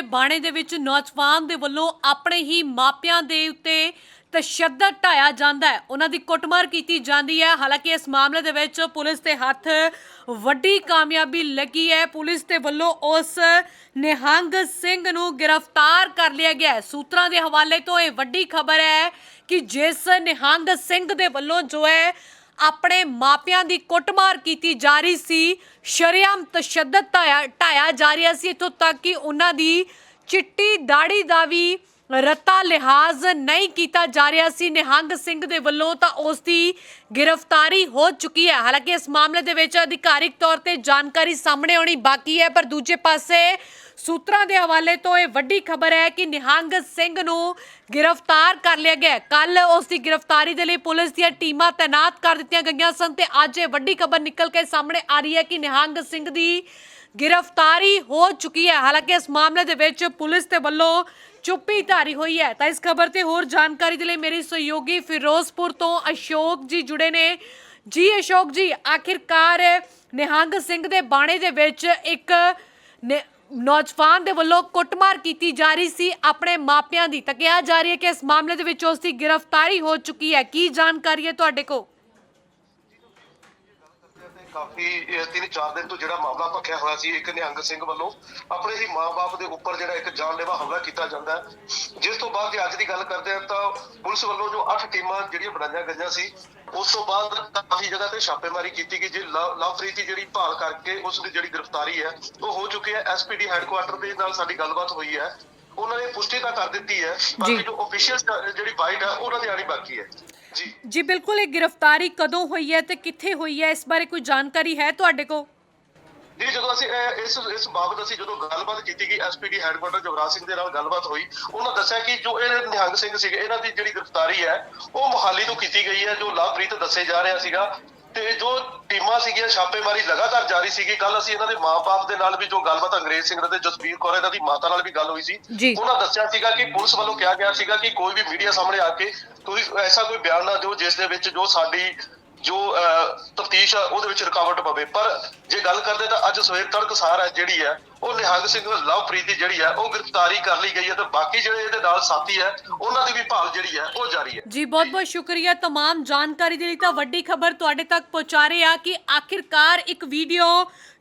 ਦੇ ਬਾਣੇ ਦੇ ਵਿੱਚ ਨੌਜਵਾਨ ਦੇ ਵੱਲੋਂ ਆਪਣੇ ਹੀ ਮਾਪਿਆਂ ਦੇ ਉੱਤੇ ਤਸ਼ੱਦਦ ਢਾਇਆ ਜਾਂਦਾ ਹੈ। ਉਹਨਾਂ ਦੀ ਕੁੱਟਮਾਰ ਕੀਤੀ ਜਾਂਦੀ ਹੈ। ਹਾਲਾਂਕਿ ਇਸ ਮਾਮਲੇ ਦੇ ਵਿੱਚ ਪੁਲਿਸ ਦੇ ਹੱਥ ਵੱਡੀ ਕਾਮਯਾਬੀ ਲੱਗੀ ਹੈ। ਪੁਲਿਸ ਦੇ ਵੱਲੋਂ ਉਸ ਨਿਹੰਗ ਸਿੰਘ ਨੂੰ ਗ੍ਰਿਫਤਾਰ ਕਰ ਲਿਆ ਗਿਆ ਹੈ। ਸੂਤਰਾਂ ਦੇ ਹਵਾਲੇ ਤੋਂ ਇਹ ਵੱਡੀ ਖਬਰ ਹੈ ਕਿ ਜਿਸ ਨਿਹੰਗ ਸਿੰਘ ਦੇ ਵੱਲੋਂ ਜੋ ਹੈ ਆਪਣੇ ਮਾਪਿਆਂ ਦੀ ਕੁੱਟਮਾਰ ਕੀਤੀ ਜਾ ਰਹੀ ਸੀ। ਸ਼ਰੇਆਮ ਤਸ਼ੱਦਦ ਢਾਇਆ ਜਾ ਰਿਹਾ ਸੀ ਇੱਥੋਂ ਤੱਕ ਕਿ ਉਹਨਾਂ ਦੀ ਚਿੱਟੀ ਦਾੜੀ ਦਾ ਵੀ ਰਤਾ ਲਿਹਾਜ਼ ਨਹੀਂ ਕੀਤਾ ਜਾ ਰਿਹਾ ਸੀ। ਨਿਹੰਗ ਸਿੰਘ ਦੇ ਵੱਲੋਂ ਤਾਂ ਉਸ ਦੀ ਗ੍ਰਿਫਤਾਰੀ ਹੋ ਚੁੱਕੀ ਹੈ। ਹਾਲਾਂਕਿ ਇਸ ਮਾਮਲੇ ਦੇ ਵਿੱਚ ਅਧਿਕਾਰਿਕ ਤੌਰ ਤੇ ਜਾਣਕਾਰੀ ਸਾਹਮਣੇ ਆਉਣੀ ਬਾਕੀ ਹੈ, ਪਰ ਦੂਜੇ ਪਾਸੇ ਸੂਤਰਾਂ ਦੇ ਹਵਾਲੇ ਤੋਂ ਇਹ ਵੱਡੀ ਖਬਰ ਹੈ ਕਿ ਨਿਹੰਗ ਸਿੰਘ ਨੂੰ ਗ੍ਰਿਫਤਾਰ ਕਰ ਲਿਆ ਗਿਆ ਕੱਲ ਉਸ ਦੀ ਗ੍ਰਿਫਤਾਰੀ ਦੇ ਲਈ ਪੁਲਿਸ ਦੀਆਂ ਟੀਮਾਂ ਤਾਇਨਾਤ ਕਰ ਦਿੱਤੀਆਂ ਗਈਆਂ ਸਨ ਤੇ ਅੱਜ ਇਹ ਵੱਡੀ ਖਬਰ ਨਿਕਲ ਕੇ ਸਾਹਮਣੇ ਆ ਰਹੀ ਹੈ ਕਿ ਨਿਹੰਗ ਸਿੰਘ ਦੀ ਗ੍ਰਿਫਤਾਰੀ ਹੋ ਚੁੱਕੀ ਹੈ। ਹਾਲਾਂਕਿ ਇਸ ਮਾਮਲੇ ਦੇ ਵਿੱਚ ਪੁਲਿਸ ਦੇ ਵੱਲੋਂ ਚੁੱਪੀ ਧਾਰੀ ਹੋਈ ਹੈ। ਤਾਂ ਇਸ ਖਬਰ ਤੇ ਹੋਰ ਜਾਣਕਾਰੀ ਦੇ ਲਈ ਮੇਰੀ ਸਹਿਯੋਗੀ ਫਿਰੋਜ਼ਪੁਰ ਤੋਂ ਅਸ਼ੋਕ ਜੀ ਜੁੜੇ ਨੇ। ਜੀ ਅਸ਼ੋਕ ਜੀ, ਆਖਿਰਕਾਰ ਨਿਹੰਗ ਸਿੰਘ ਦੇ ਬਾਣੇ ਦੇ ਵਿੱਚ ਇੱਕ ਨੇ- ਨੌਜਵਾਨ ਦੇ ਵੱਲੋਂ ਕੁੱਟਮਾਰ ਕੀਤੀ ਜਾ ਰਹੀ ਸੀ, ਆਪਣੇ ਮਾਪਿਆਂ ਦੀ। ਤਾਂ ਕਿਹਾ ਜਾ ਰਹੀ ਹੈ ਕਿ ਇਸ ਮਾਮਲੇ ਦੇ ਵਿੱਚ ਉਸ ਦੀ ਗ੍ਰਿਫਤਾਰੀ ਹੋ ਚੁੱਕੀ ਹੈ। ਕੀ ਜਾਣਕਾਰੀ ਹੈ ਤੁਹਾਡੇ ਕੋਲ? ਕਾਫੀ ਤਿੰਨ ਚਾਰ ਦਿਨ ਤੋਂ ਜਿਹੜਾ ਮਾਮਲਾ ਭਖਿਆ ਹੋਇਆ ਸੀ ਇੱਕ ਨਿਹੰਗ ਸਿੰਘ ਵੱਲੋਂ ਆਪਣੇ ਹੀ ਮਾਪੇ ਦੇ ਉੱਪਰ ਜਿਹੜਾ ਇੱਕ ਜਾਨਲੇਵਾ ਹਮਲਾ ਕੀਤਾ ਜਾਂਦਾ ਹੈ। ਜਿਸ ਤੋਂ ਬਾਅਦ ਜੇ ਅੱਜ ਦੀ ਗੱਲ ਕਰਦੇ ਹਾਂ ਤਾਂ ਪੁਲਿਸ ਵੱਲੋਂ ਜੋ 8 ਟੀਮਾਂ ਜਿਹੜੀਆਂ ਬਣਾਈਆਂ ਗਈਆਂ ਸੀ ਉਸ ਤੋਂ ਬਾਅਦ ਕਾਫੀ ਜਗ੍ਹਾ ਤੇ ਛਾਪੇਮਾਰੀ ਕੀਤੀ ਗਈ ਜੇ ਲਵ- ਲਵਪ੍ਰੀਤ ਦੀ ਜਿਹੜੀ ਭਾਲ ਕਰਕੇ ਉਸ ਦੀ ਜਿਹੜੀ ਗ੍ਰਿਫਤਾਰੀ ਹੈ ਉਹ ਹੋ ਚੁੱਕੀ ਹੈ। ਐਸਪੀਡੀ ਹੈੱਡਕੁਆਟਰ ਦੇ ਨਾਲ ਸਾਡੀ ਗੱਲਬਾਤ ਹੋਈ ਹੈ। ਉਹਨਾਂ ਨੇ ਪੁਸ਼ਟੀ ਤਾਂ ਕਰ ਦਿੱਤੀ ਹੈ ਬਾਕੀ ਜੋ ਅਫੀਸ਼ੀਅਲ ਜਿਹੜੀ ਬਾਈਟ ਹੈ ਉਹਨਾਂ ਦੀ ਆਣੀ ਬਾਕੀ ਹੈ। ਜੀ। ਜੀ ਬਿਲਕੁਲ ਇਹ ਗ੍ਰਿਫਤਾਰੀ ਕਦੋਂ ਹੋਈ ਹੈ ਤੇ ਕਿੱਥੇ ਹੋਈ ਹੈ? ਇਸ ਬਾਰੇ ਕੋਈ ਜਾਣਕਾਰੀ ਹੈ ਤੁਹਾਡੇ ਕੋਲ? ਜੀ ਜਦੋਂ ਅਸੀਂ ਇਹ- ਇਸ ਇਸ ਬਾਬਤ ਅਸੀਂ ਜਦੋਂ ਗੱਲਬਾਤ ਕੀਤੀ ਗਈ ਐਸਪੀਡੀ ਹੈੱਡਕੁਆਟਰ ਜਵਰਾਜ ਸਿੰਘ ਦੇ ਨਾਲ ਗੱਲਬਾਤ ਹੋਈ ਉਹਨਾਂ ਦੱਸਿਆ ਕਿ ਜੋ ਇਹ ਨਿਹੰਗ ਸਿੰਘ ਸੀਗੇ ਇਹਨਾਂ ਦੀ ਜਿਹੜੀ ਗ੍ਰਿਫਤਾਰੀ ਹੈ ਉਹ ਮੁਹਾਲੀ ਤੋਂ ਕੀਤੀ ਗਈ ਹੈ ਜੋ ਲਵਪ੍ਰੀਤ ਦੱਸੇ ਜਾ ਰਿਹਾ ਸੀਗਾ। ਤੇ ਜੋ ਟੀਮਾਂ ਸੀਗੀਆਂ ਛਾਪੇਮਾਰੀ ਲਗਾਤਾਰ ਜਾਰੀ ਸੀਗੀ ਕੱਲ ਅਸੀਂ ਇਹਨਾਂ ਦੇ ਮਾਪੇ ਦੇ ਨਾਲ ਵੀ ਜੋ ਗੱਲਬਾਤ ਅੰਗਰੇਜ਼ ਸਿੰਘ ਤੇ ਜਸਵੀਰ ਕੌਰ ਇਹਨਾਂ ਦੀ ਮਾਤਾ ਨਾਲ ਵੀ ਗੱਲ ਹੋਈ ਸੀ। ਉਹਨਾਂ ਦੱਸਿਆ ਸੀਗਾ ਕਿ ਪੁਲਿਸ ਵੱਲੋਂ ਕਿਹਾ ਗਿਆ ਸੀਗਾ ਕਿ ਕੋਈ ਵੀ ਮੀਡੀਆ ਸਾਹਮਣੇ ਆ ਕੇ ਤੁਸੀਂ ਐਸਾ ਕੋਈ ਬਿਆਨ ਨਾ ਦਿਓ ਜਿਸ ਦੇ ਵਿੱਚ ਜੋ ਸਾਡੀ ਜੋ ਤਫਤੀਸ਼ ਆ ਉਹਦੇ ਵਿੱਚ ਰੁਕਾਵਟ ਪਵੇ ਪਰ ਜੇ ਗੱਲ ਕਰਦੇ ਤਾਂ ਅੱਜ ਸਵੇਰ ਤੜਕਸਾਰ ਹੈ ਜਿਹੜੀ ਹੈ ਉਹ ਨਿਹੰਗ ਸਿੰਘ ਲਵਪ੍ਰੀਤ ਦੀ ਜਿਹੜੀ ਹੈ ਉਹ ਗ੍ਰਿਫਤਾਰੀ ਕਰ ਲਈ ਗਈ ਹੈ ਤੇ ਬਾਕੀ ਜਿਹੜੇ ਇਹਦੇ ਨਾਲ ਸਾਥੀ ਹੈ ਉਹਨਾਂ ਦੀ ਵੀ ਭਾਲ ਜਿਹੜੀ ਹੈ ਉਹ ਜਾਰੀ ਹੈ ਜੀ ਬਹੁਤ ਬਹੁਤ ਸ਼ੁਕਰੀਆ तमाम ਜਾਣਕਾਰੀ ਦੇ ਲਈ ਤਾਂ ਵੱਡੀ ਖਬਰ ਤੁਹਾਡੇ ਤੱਕ ਪਹੁੰਚਾ ਰਹੇ ਆ ਕਿ ਆਖਿਰਕਾਰ ਇੱਕ ਵੀਡੀਓ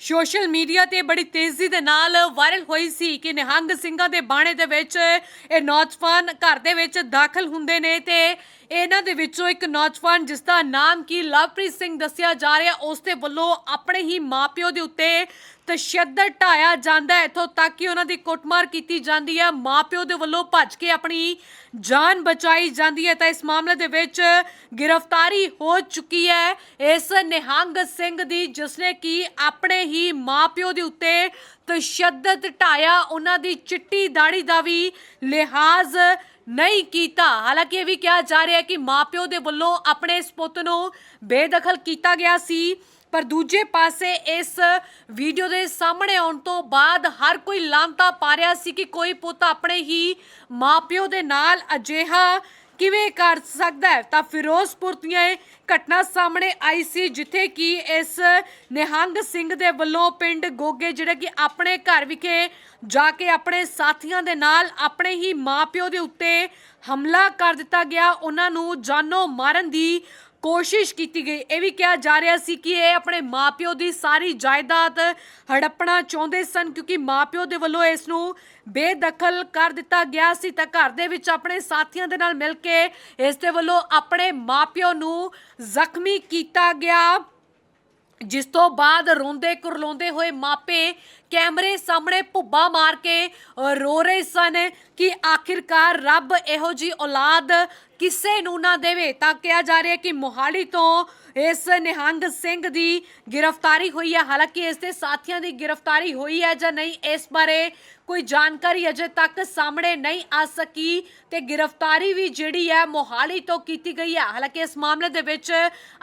ਸੋਸ਼ਲ ਮੀਡੀਆ ਤੇ ਬੜੀ ਤੇਜ਼ੀ ਦੇ ਨਾਲ ਵਾਇਰਲ ਹੋਈ ਸੀ ਕਿ ਨਿਹੰਗ ਸਿੰਘਾਂ ਦੇ ਬਾਣੇ ਦੇ ਵਿੱਚ ਇਹ ਨੌਜਵਾਨ ਘਰ ਦੇ ਵਿੱਚ ਦਾਖਲ ਹੁੰਦੇ ਨੇ ਤੇ ਇਹਨਾਂ ਦੇ ਵਿੱਚੋਂ ਇੱਕ ਨੌਜਵਾਨ ਜਿਸ ਦਾ ਨਾਮ ਕੀ ਲਵਪ੍ਰੀਤ ਸਿੰਘ ਦੱਸਿਆ ਜਾ ਰਿਹਾ ਉਸ ਦੇ ਵੱਲੋਂ ਆਪਣੇ ਹੀ ਮਾਪਿਓ ਦੇ ਉੱਤੇ ਤਸ਼ੱਦਦ ਢਾਇਆ ਜਾਂਦਾ ਹੈ। ਇਥੋਂ ਤੱਕ ਕਿ ਉਹਨਾਂ ਦੀ ਕੁੱਟਮਾਰ ਕੀਤੀ ਜਾਂਦੀ ਹੈ। ਮਾਪਿਓ ਦੇ ਵੱਲੋਂ ਭੱਜ ਕੇ ਆਪਣੀ ਜਾਨ ਬਚਾਈ ਜਾਂਦੀ ਹੈ। ਤਾਂ ਇਸ ਮਾਮਲੇ ਦੇ ਵਿੱਚ ਗ੍ਰਿਫਤਾਰੀ ਹੋ ਚੁੱਕੀ ਹੈ। ਇਸ ਨਿਹੰਗ ਸਿੰਘ ਦੀ ਜਿਸਨੇ ਕਿ ਆਪਣੇ ਹੀ ਮਾਪਿਓ ਦੇ ਉੱਤੇ ਤਸ਼ੱਦਦ ਢਾਇਆ, ਉਹਨਾਂ ਦੀ ਚਿੱਟੀ ਦਾੜੀ ਦਾ ਵੀ ਲਿਹਾਜ਼ ਨਹੀਂ ਕੀਤਾ। ਹਾਲਾਂਕਿ ਇਹ ਵੀ ਕਿਹਾ ਜਾ ਰਿਹਾ ਹੈ ਕਿ ਮਾਪਿਓ ਦੇ ਵੱਲੋਂ ਆਪਣੇ ਇਸ ਪੁੱਤ ਨੂੰ ਬੇਦਖਲ ਕੀਤਾ ਗਿਆ ਸੀ। ਪਰ ਦੂਜੇ ਪਾਸੇ ਇਸ ਵੀਡੀਓ ਦੇ ਸਾਹਮਣੇ ਆਉਣ ਤੋਂ ਬਾਅਦ ਹਰ ਕੋਈ ਲਾਂਤਾ ਪਾ ਰਿਹਾ ਸੀ ਕਿ ਕੋਈ ਪੁੱਤ ਆਪਣੇ ਹੀ ਮਾਪਿਓ ਦੇ ਨਾਲ ਅਜਿਹਾ ਕਿਵੇਂ ਕਰ ਸਕਦਾ ਹੈ। ਤਾਂ ਫਿਰੋਜ਼ਪੁਰ ਦੀਆਂ ਇਹ ਘਟਨਾ ਸਾਹਮਣੇ ਆਈ ਸੀ, ਜਿੱਥੇ ਕਿ ਇਸ ਨਿਹੰਗ ਸਿੰਘ ਦੇ ਵੱਲੋਂ ਪਿੰਡ ਗੋਗੇ, ਜਿਹੜਾ ਕਿ ਆਪਣੇ ਘਰ ਵਿਖੇ ਜਾ ਕੇ ਆਪਣੇ ਸਾਥੀਆਂ ਦੇ ਨਾਲ ਆਪਣੇ ਹੀ ਮਾਪਿਓ ਦੇ ਉੱਤੇ ਹਮਲਾ ਕਰ ਦਿੱਤਾ ਗਿਆ। ਉਹਨਾਂ ਨੂੰ ਜਾਨੋਂ ਮਾਰਨ ਦੀ ਕੋਸ਼ਿਸ਼ ਕੀਤੀ ਗਈ। ਇਹ ਵੀ ਕਿਹਾ ਜਾ ਰਿਹਾ ਸੀ ਕਿ ਇਹ ਆਪਣੇ ਮਾਪਿਓ ਦੀ ਸਾਰੀ ਜਾਇਦਾਦ ਹੜੱਪਣਾ ਚਾਹੁੰਦੇ ਸਨ ਕਿਉਂਕਿ ਮਾਪਿਓ ਦੇ ਵੱਲੋਂ ਇਸ ਨੂੰ ਬੇਦਖਲ ਕਰ ਦਿੱਤਾ ਗਿਆ ਸੀ। ਤਾਂ ਘਰ ਦੇ ਵਿੱਚ ਆਪਣੇ ਸਾਥੀਆਂ ਦੇ ਨਾਲ ਮਿਲ ਕੇ ਇਸ ਦੇ ਵੱਲੋਂ ਆਪਣੇ ਮਾਪਿਓ ਨੂੰ ਜ਼ਖਮੀ ਕੀਤਾ ਗਿਆ। ਜਿਸ ਤੋਂ ਬਾਅਦ ਰੋਂਦੇ ਕੁਰਲਾਉਂਦੇ ਹੋਏ ਮਾਪੇ ਕੈਮਰੇ ਸਾਹਮਣੇ ਭੁੱਬਾ ਮਾਰ ਕੇ ਰੋ ਰਹੇ ਸਨ ਕਿ ਆਖਿਰਕਾਰ ਰੱਬ ਇਹੋ ਜੀ ਔਲਾਦ ਕਿਸੇ ਨੂੰ ਨਾ ਦੇਵੇ ਤਾਂ ਕਿਹਾ ਜਾ ਰਿਹਾ ਹੈ ਕਿ ਮੋਹਾਲੀ ਤੋਂ ਇਸ ਨਿਹੰਗ ਸਿੰਘ ਦੀ ਗ੍ਰਿਫਤਾਰੀ ਹੋਈ ਹੈ। ਹਾਲਾਂਕਿ ਇਸ ਦੇ ਸਾਥੀਆਂ ਦੀ ਗ੍ਰਿਫਤਾਰੀ ਹੋਈ ਹੈ ਜਾਂ ਨਹੀਂ, ਇਸ ਬਾਰੇ ਕੋਈ ਜਾਣਕਾਰੀ ਅਜੇ ਤੱਕ ਸਾਹਮਣੇ ਨਹੀਂ ਆ ਸਕੀ ਤੇ ਗ੍ਰਿਫਤਾਰੀ ਵੀ ਜਿਹੜੀ ਹੈ, ਮੋਹਾਲੀ ਤੋਂ ਕੀਤੀ ਗਈ ਹੈ। ਹਾਲਾਂਕਿ ਇਸ ਮਾਮਲੇ ਦੇ ਵਿੱਚ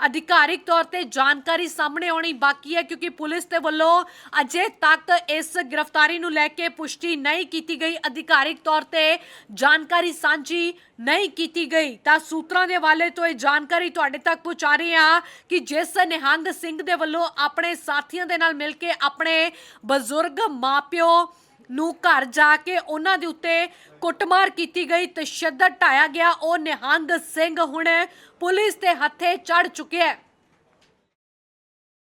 ਅਧਿਕਾਰਿਕ ਤੌਰ ਤੇ ਜਾਣਕਾਰੀ ਸਾਹਮਣੇ ਆਉਣੀ ਬਾਕੀ ਹੈ ਕਿਉਂਕਿ ਪੁਲਿਸ ਦੇ ਵੱਲੋਂ ਅਜੇ ਤੱਕ ਇਸ ਗ੍ਰਿਫਤਾਰੀ ਨੂੰ ਲੈ ਕੇ ਪੁਸ਼ਟੀ ਨਹੀਂ ਕੀਤੀ ਗਈ। ਅਧਿਕਾਰਿਕ ਤੌਰ ਤੇ ਜਾਣਕਾਰੀ ਸਾਂਝੀ ਨਹੀਂ ਕੀਤੀ ਗਈ। ਤਾਂ ਸੂਤਰਾਂ ਦੇ ਹਵਾਲੇ ਤੋਂ ਇਹ ਜਾਣਕਾਰੀ ਤੁਹਾਡੇ ਤੱਕ ਪਹੁੰਚਾ ਰਹੇ ਹਾਂ। ਕਿ ਜਿਸ ਨਿਹੰਗ ਸਿੰਘ ਦੇ ਵੱਲੋਂ ਆਪਣੇ ਸਾਥੀਆਂ ਦੇ ਨਾਲ ਮਿਲ ਕੇ ਆਪਣੇ ਬਜ਼ੁਰਗ ਮਾਪਿਓ ਨੂੰ ਘਰ ਜਾ ਕੇ ਉਹਨਾਂ ਦੇ ਉੱਤੇ ਕੁੱਟਮਾਰ ਕੀਤੀ ਗਈ ਤਸ਼ੱਦਦ ਢਾਇਆ ਗਿਆ। ਉਹ ਨਿਹੰਗ ਸਿੰਘ ਹੁਣ ਪੁਲਿਸ ਦੇ ਹੱਥੇ ਚੜ ਚੁੱਕਿਆ ਹੈ।